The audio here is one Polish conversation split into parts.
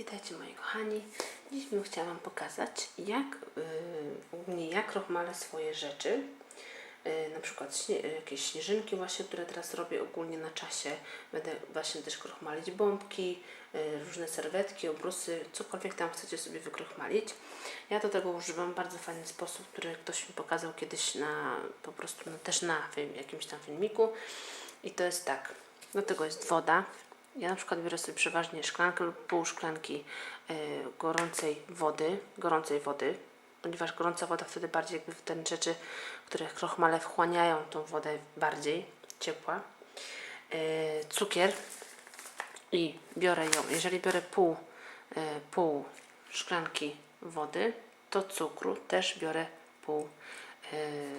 Witajcie moi kochani. Dziś bym chciała Wam pokazać, jak yy, ogólnie jak rochmalę swoje rzeczy. Yy, na przykład śnie, jakieś śnieżynki właśnie, które teraz robię ogólnie na czasie. Będę właśnie też krochmalić bombki, yy, różne serwetki, obrusy, cokolwiek tam chcecie sobie wykrochmalić. Ja do tego używam bardzo fajny sposób, który ktoś mi pokazał kiedyś na po prostu no, też na jakimś tam filmiku. I to jest tak. Do tego jest woda, ja na przykład biorę sobie przeważnie szklankę lub pół szklanki y, gorącej wody, gorącej wody, ponieważ gorąca woda wtedy bardziej jakby w te rzeczy, które krochmale wchłaniają tą wodę bardziej ciepła. Y, cukier i biorę ją, jeżeli biorę pół, y, pół szklanki wody, to cukru też biorę pół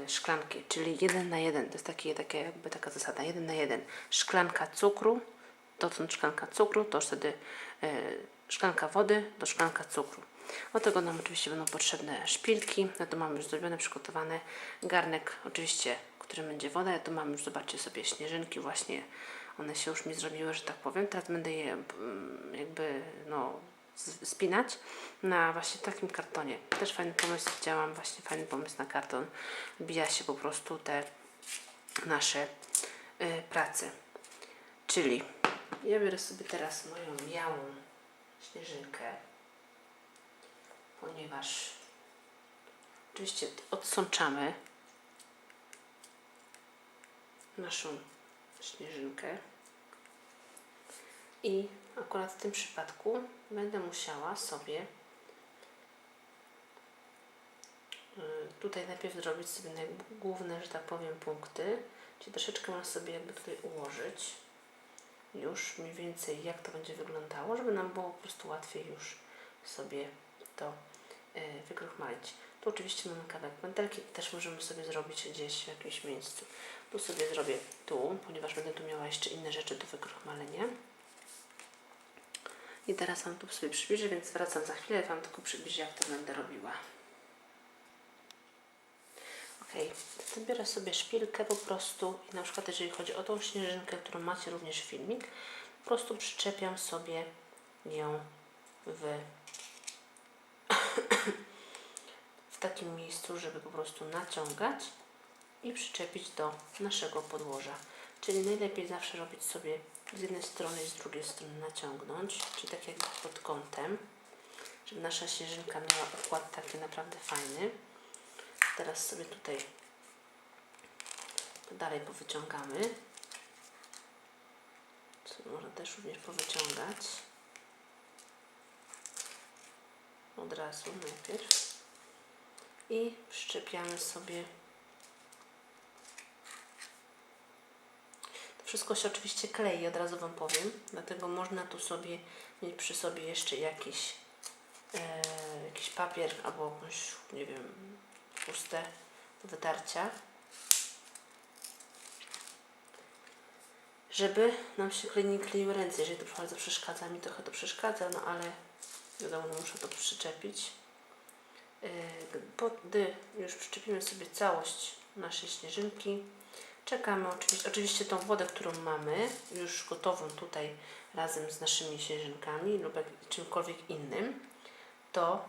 szklanki, czyli jeden na jeden. To jest taki, takie, jakby taka zasada, jeden na jeden. Szklanka cukru, dotąd szklanka cukru, to wtedy e, szklanka wody do szklanka cukru. Do tego nam oczywiście będą potrzebne szpilki, ja tu mam już zrobione, przygotowane garnek, oczywiście, w którym będzie woda, ja tu mam już, zobaczcie sobie, śnieżynki właśnie, one się już mi zrobiły, że tak powiem, teraz będę je mm, jakby, no, spinać na właśnie takim kartonie. Też fajny pomysł, widziałam właśnie fajny pomysł na karton, wbija się po prostu te nasze y, prace. Czyli ja biorę sobie teraz moją białą śnieżynkę, ponieważ oczywiście odsączamy naszą śnieżynkę. I akurat w tym przypadku będę musiała sobie y, tutaj najpierw zrobić sobie główne, że tak powiem, punkty, czyli troszeczkę mam sobie jakby tutaj ułożyć już mniej więcej jak to będzie wyglądało, żeby nam było po prostu łatwiej już sobie to y, wykrochmalić. Tu oczywiście mamy kawałek pętelki, też możemy sobie zrobić gdzieś w jakimś miejscu. Tu sobie zrobię tu, ponieważ będę tu miała jeszcze inne rzeczy do wykrochmalenia. I teraz Wam tu sobie przybliżę, więc wracam za chwilę, Wam tylko przybliżę jak to będę robiła. Ok, to biorę sobie szpilkę po prostu i na przykład jeżeli chodzi o tą śnieżynkę, którą macie również filmik, po prostu przyczepiam sobie ją w, w takim miejscu, żeby po prostu naciągać i przyczepić do naszego podłoża. Czyli najlepiej zawsze robić sobie z jednej strony i z drugiej strony naciągnąć, czyli tak jakby pod kątem, żeby nasza śnieżynka miała układ taki naprawdę fajny. Teraz sobie tutaj dalej powyciągamy. Co można też również powyciągać. Od razu najpierw. I przyczepiamy sobie. Wszystko się oczywiście klei, od razu Wam powiem. Dlatego można tu sobie mieć przy sobie jeszcze jakiś, e, jakiś papier albo jakąś, nie wiem, puste do wytarcia, żeby nam się nie kleiły ręce. Jeżeli to bardzo przeszkadza, mi trochę to przeszkadza, no ale wiadomo, no muszę to przyczepić. Yy, Gdy już przyczepimy sobie całość naszej śnieżynki, czekamy oczywiście, oczywiście tą wodę, którą mamy, już gotową tutaj razem z naszymi śnieżynkami lub czymkolwiek innym, to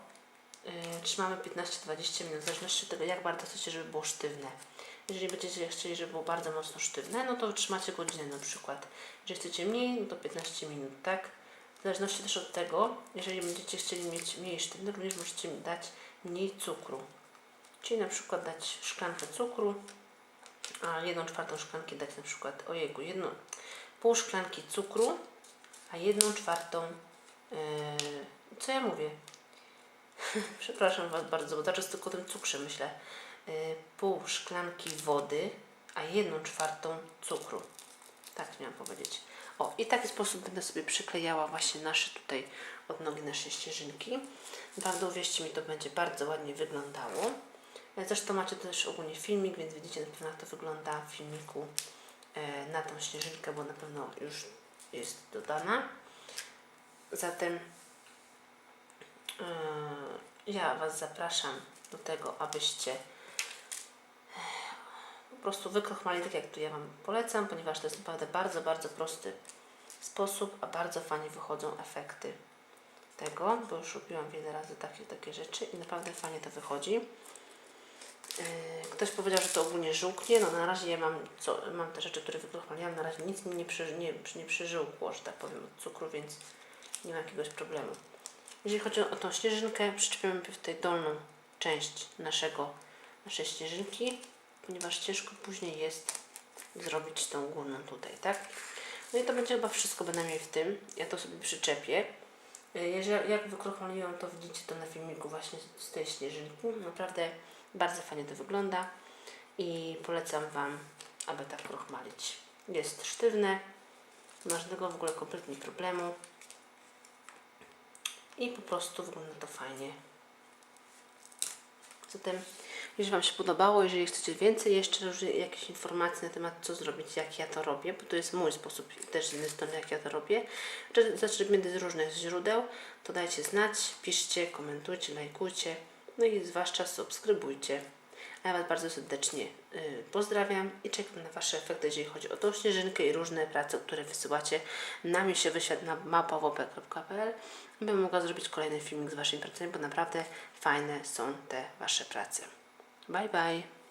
trzymamy 15-20 minut, w zależności od tego, jak bardzo chcecie, żeby było sztywne. Jeżeli będziecie chcieli, żeby było bardzo mocno sztywne, no to wytrzymacie godzinę na przykład. Jeżeli chcecie mniej, no to 15 minut, tak? W zależności też od tego, jeżeli będziecie chcieli mieć mniej sztywne, również możecie dać mniej cukru. Czyli na przykład dać szklankę cukru, a jedną czwartą szklanki dać na przykład, ojejku, jedną, pół szklanki cukru, a jedną czwartą, yy, co ja mówię? Przepraszam Was bardzo, bo cały czas tylko o tym cukrze myślę. Yy, pół szklanki wody, a jedną czwartą cukru. Tak miałam powiedzieć. O, i w taki sposób będę sobie przyklejała właśnie nasze tutaj odnogi naszej ścieżynki. Naprawdę uwierzcie mi, to będzie bardzo ładnie wyglądało. E, Zresztą macie też ogólnie filmik, więc widzicie na pewno jak to wygląda w filmiku e, na tą śnieżynkę, bo na pewno już jest dodana. Zatem ja Was zapraszam do tego, abyście po prostu wykrochmali tak jak tu ja Wam polecam, ponieważ to jest naprawdę bardzo, bardzo prosty sposób, a bardzo fajnie wychodzą efekty tego, bo już robiłam wiele razy takie, takie rzeczy i naprawdę fajnie to wychodzi. Yy, Ktoś powiedział, że to ogólnie żółknie, no na razie ja mam, co, mam te rzeczy, które wykrochmaliłam, na razie nic mi nie, przy, nie, nie przyżyłkło, że tak powiem, od cukru, więc nie ma jakiegoś problemu. Jeżeli chodzi o tą śnieżynkę, przyczepiamy w tej dolną część naszego, naszej śnieżynki, ponieważ ciężko później jest zrobić tą górną tutaj, tak? No i to będzie chyba wszystko bynajmniej w tym. Ja to sobie przyczepię. Y, Jeżeli, jak wykrochmaliłam, to widzicie to na filmiku właśnie z tej śnieżynki. Naprawdę bardzo fajnie to wygląda i polecam Wam, aby tak krochmalić. Jest sztywne, żadnego w ogóle kompletnie problemu i po prostu wygląda to fajnie. Zatem, jeżeli Wam się podobało, jeżeli chcecie więcej jeszcze jakichś informacji na temat, co zrobić, jak ja to robię, bo to jest mój sposób też z jednej strony, jak ja to robię, zaczerpnięty z różnych źródeł, to dajcie znać, piszcie, komentujcie, lajkujcie, no i zwłaszcza subskrybujcie. Ja Was bardzo serdecznie y, pozdrawiam i czekam na Wasze efekty, jeżeli chodzi o tą śnieżynkę i różne prace, które wysyłacie na mi się wyświat na mapawop.pl, bym mogła zrobić kolejny filmik z Waszymi pracami, bo naprawdę fajne są te Wasze prace. Bye bye!